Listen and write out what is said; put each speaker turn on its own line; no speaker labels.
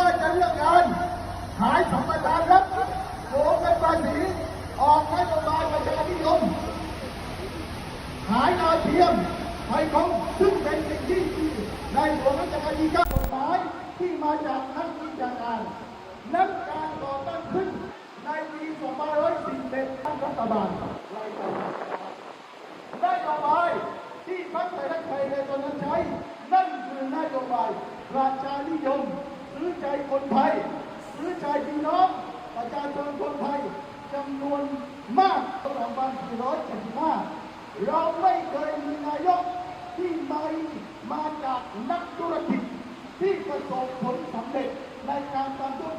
ก็จะเรื่องการหายสัมปทานครับโกงเงินภาษีออกนโยบายประชานิยขายดาวเทียมไทยคมซึ่งเป็นสิ่งที่ดีในหลวงรัชกาลที่เก้ากฎหมายที่มาจากนักวิชาการนักการก่อตั้งขึ้นในปี2541ตั้งรัฐบาลไล่ไปนโยบายที่พรรคไทยรักไทยในตอนนั้นใช้นั่นคือนโยบายประชานิยม ซื้อใจคนไทยซื้อใจพี่น้องประชาชนคนไทยจำนวนมาก2475เราไม่เคยมีนายกที่มามาจากนักธุรกิจที่ประสบผลสำเร็จในการทำธุร